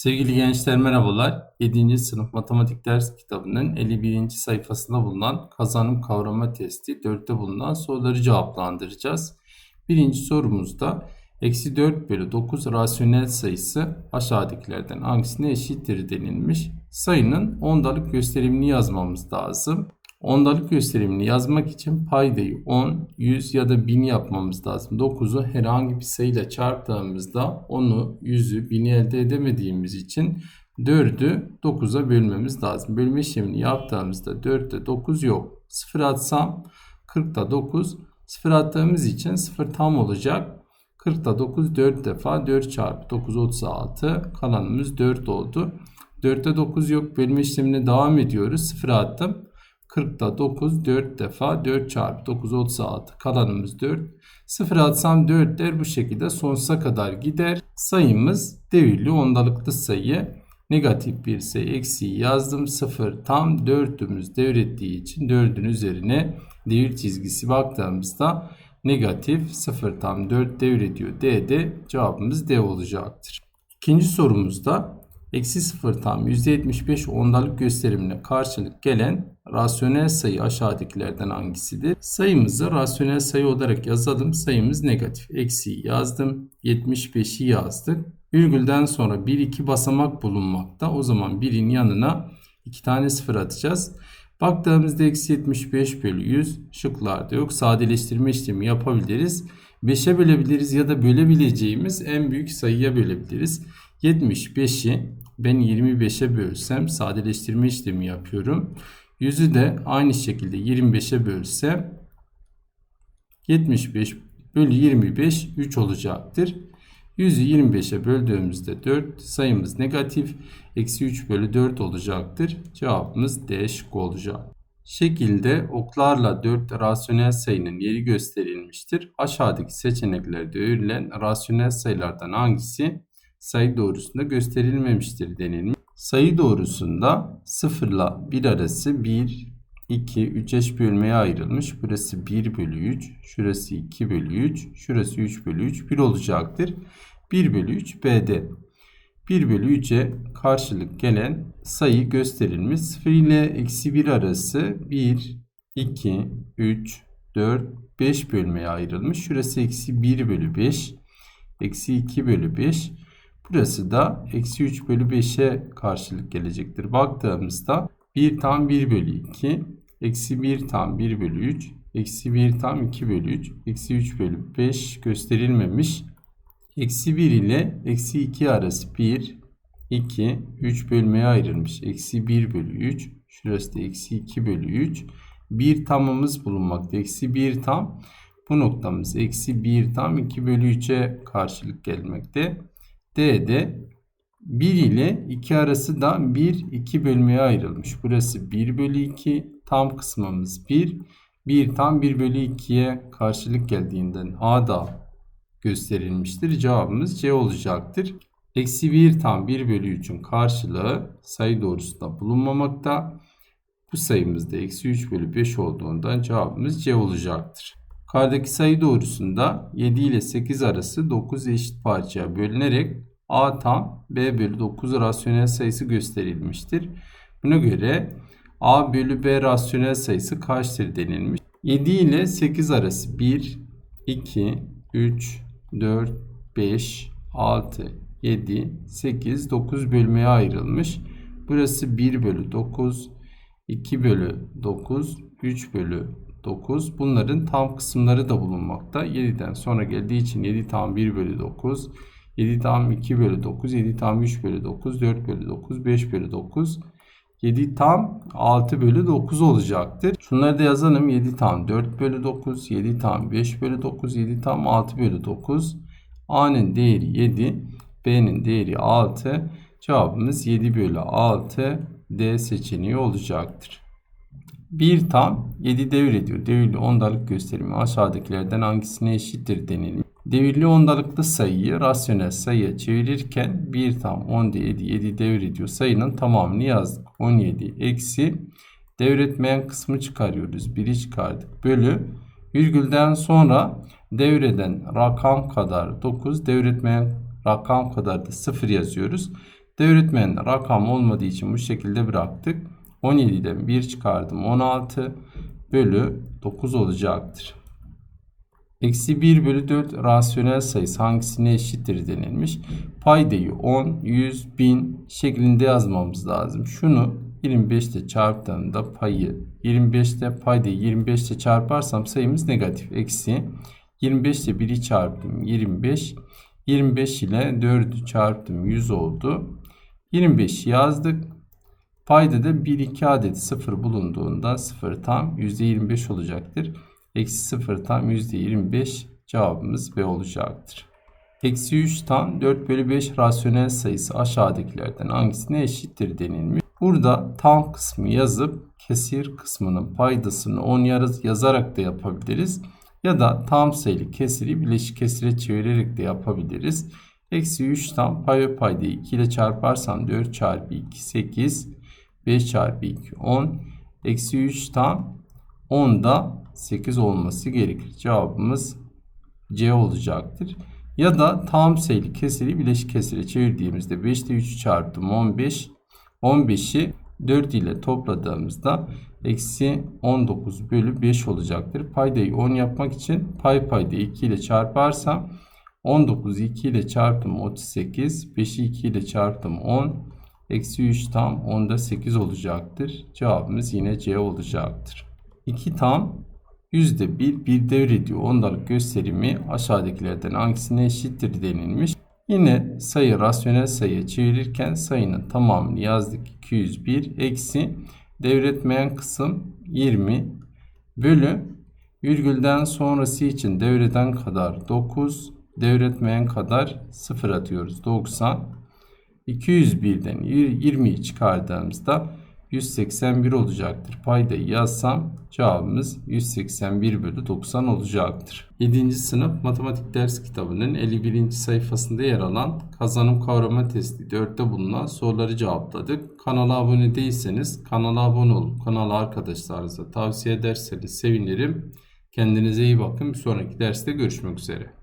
Sevgili gençler merhabalar. 7. sınıf matematik ders kitabının 51. sayfasında bulunan kazanım kavrama testi 4'te bulunan soruları cevaplandıracağız. Birinci sorumuzda eksi 4 bölü 9 rasyonel sayısı aşağıdakilerden hangisine eşittir denilmiş. Sayının ondalık gösterimini yazmamız lazım. Ondalık gösterimini yazmak için paydayı 10, 100 ya da 1000 yapmamız lazım. 9'u herhangi bir sayıyla çarptığımızda 10'u, 100'ü, 1000'i elde edemediğimiz için 4'ü 9'a bölmemiz lazım. Bölme işlemini yaptığımızda 4'te 9 yok. 0 atsam 40'ta 9. 0 attığımız için 0 tam olacak. 40'ta 9 4 defa 4 çarpı 9 36 kalanımız 4 oldu. 4'te 9 yok. Bölme işlemine devam ediyoruz. 0 attım. 40'da 9 4 defa 4 çarpı 9 36 kalanımız 4. 0 atsam 4'ler bu şekilde sonsuza kadar gider. Sayımız devirli ondalıklı sayı. Negatif bir sayı eksiği yazdım. 0 tam 4'ümüz devrettiği için 4'ün üzerine devir çizgisi baktığımızda negatif 0 tam 4 devrediyor. D'de cevabımız D olacaktır. İkinci sorumuzda eksi 0 tam %75 ondalık gösterimine karşılık gelen rasyonel sayı aşağıdakilerden hangisidir? Sayımızı rasyonel sayı olarak yazalım. Sayımız negatif. Eksiği yazdım. 75'i yazdık. Virgülden sonra 1-2 basamak bulunmakta. O zaman 1'in yanına 2 tane sıfır atacağız. Baktığımızda eksi 75 bölü 100 şıklarda yok. Sadeleştirme işlemi yapabiliriz. 5'e bölebiliriz ya da bölebileceğimiz en büyük sayıya bölebiliriz. 75'i ben 25'e bölsem sadeleştirme işlemi yapıyorum. 100'ü de aynı şekilde 25'e bölsem 75 bölü 25 3 olacaktır. 100'ü 25'e böldüğümüzde 4 sayımız negatif. Eksi 3 bölü 4 olacaktır. Cevabımız D şıkkı olacak. Şekilde oklarla 4 rasyonel sayının yeri gösterilmiştir. Aşağıdaki seçeneklerde verilen rasyonel sayılardan hangisi sayı doğrusunda gösterilmemiştir denilmiş. Sayı doğrusunda 0 ile 1 arası 1, 2, 3 eş bölmeye ayrılmış. Burası 1 bölü 3, şurası 2 bölü 3, şurası 3 bölü 3, 1 olacaktır. 1 bölü 3 B'de. 1 bölü 3'e karşılık gelen sayı gösterilmiş. 0 ile eksi 1 arası 1, 2, 3, 4, 5 bölmeye ayrılmış. Şurası eksi 1 bölü 5, eksi 2 bölü 5. Burası da eksi 3 bölü 5'e karşılık gelecektir. Baktığımızda 1 tam 1 bölü 2, eksi 1 tam 1 bölü 3, eksi 1 tam 2 bölü 3, eksi 3 bölü 5 gösterilmemiş. Eksi 1 ile eksi 2 arası 1, 2, 3 bölmeye ayrılmış. Eksi 1 bölü 3, şurası da eksi 2 bölü 3. 1 tamımız bulunmakta. Eksi 1 tam. Bu noktamız eksi 1 tam 2 bölü 3'e karşılık gelmekte. D'de 1 ile 2 arası da 1, 2 bölmeye ayrılmış. Burası 1 bölü 2. Tam kısmımız 1. 1 tam 1 bölü 2'ye karşılık geldiğinden A'da gösterilmiştir. Cevabımız C olacaktır. Eksi 1 tam 1 bölü 3'ün karşılığı sayı doğrusunda bulunmamakta. Bu sayımız da eksi 3 bölü 5 olduğundan cevabımız C olacaktır. Yukarıdaki sayı doğrusunda 7 ile 8 arası 9 eşit parçaya bölünerek A tam B bölü 9 rasyonel sayısı gösterilmiştir. Buna göre A bölü B rasyonel sayısı kaçtır denilmiş. 7 ile 8 arası 1, 2, 3, 4, 5, 6, 7, 8, 9 bölmeye ayrılmış. Burası 1 bölü 9, 2 bölü 9, 3 bölü 9. Bunların tam kısımları da bulunmakta. 7'den sonra geldiği için 7 tam 1 bölü 9. 7 tam 2 bölü 9. 7 tam 3 bölü 9. 4 bölü 9. 5 bölü 9. 7 tam 6 bölü 9 olacaktır. Şunları da yazalım. 7 tam 4 bölü 9. 7 tam 5 bölü 9. 7 tam 6 bölü 9. A'nın değeri 7. B'nin değeri 6. Cevabımız 7 bölü 6 D seçeneği olacaktır. 1 tam 7 devrediyor. Devirli ondalık gösterimi aşağıdakilerden hangisine eşittir denilmiş. Devirli ondalıklı sayıyı rasyonel sayıya çevirirken 1 tam 10'da 7 7 devrediyor. Sayının tamamını yazdık. 17 eksi devretmeyen kısmı çıkarıyoruz. 1'i çıkardık. Bölü virgülden sonra devreden rakam kadar 9 devretmeyen rakam kadar da 0 yazıyoruz. Devretmende rakam olmadığı için bu şekilde bıraktık. 17'den 1 çıkardım 16 bölü 9 olacaktır. Eksi 1 bölü 4 rasyonel sayısı hangisine eşittir denilmiş. Paydayı 10, 100, 1000 şeklinde yazmamız lazım. Şunu 25 ile çarptığımda payı 25 ile paydayı 25 ile çarparsam sayımız negatif. Eksi 25 ile 1'i çarptım 25. 25 ile 4'ü çarptım 100 oldu. 25 yazdık. Payda da 1 2 adet 0 bulunduğunda 0 tam %25 olacaktır. Eksi 0 tam %25 cevabımız B olacaktır. Eksi 3 tam 4 bölü 5 rasyonel sayısı aşağıdakilerden hangisine eşittir denilmiş. Burada tam kısmı yazıp kesir kısmının paydasını 10 yarız yazarak da yapabiliriz. Ya da tam sayılı kesiri bileşik kesire çevirerek de yapabiliriz. Eksi 3 tam pay ve paydayı 2 ile çarparsam 4 çarpı 2 8 5 çarpı 2 10 eksi 3 tam 10 da 8 olması gerekir. Cevabımız C olacaktır. Ya da tam sayılı kesiri bileşik kesire çevirdiğimizde 5 ile 3'ü çarptım 15. 15'i 4 ile topladığımızda eksi 19 bölü 5 olacaktır. Paydayı 10 yapmak için pay paydayı 2 ile çarparsam 19 2 ile çarptım 38. 5'i 2 ile çarptım 10. Eksi 3 tam 10'da 8 olacaktır. Cevabımız yine C olacaktır. 2 tam yüzde bir bir devrediyor ondalık gösterimi aşağıdakilerden hangisine eşittir denilmiş. Yine sayı rasyonel sayıya çevirirken sayının tamamını yazdık 201 eksi devretmeyen kısım 20 bölü virgülden sonrası için devreden kadar 9 devretmeyen kadar 0 atıyoruz 90 201'den 20'yi çıkardığımızda 181 olacaktır. Paydayı yazsam cevabımız 181 bölü 90 olacaktır. 7. sınıf matematik ders kitabının 51. sayfasında yer alan kazanım kavrama testi 4'te bulunan soruları cevapladık. Kanala abone değilseniz kanala abone olup kanala arkadaşlarınıza tavsiye ederseniz sevinirim. Kendinize iyi bakın. Bir sonraki derste görüşmek üzere.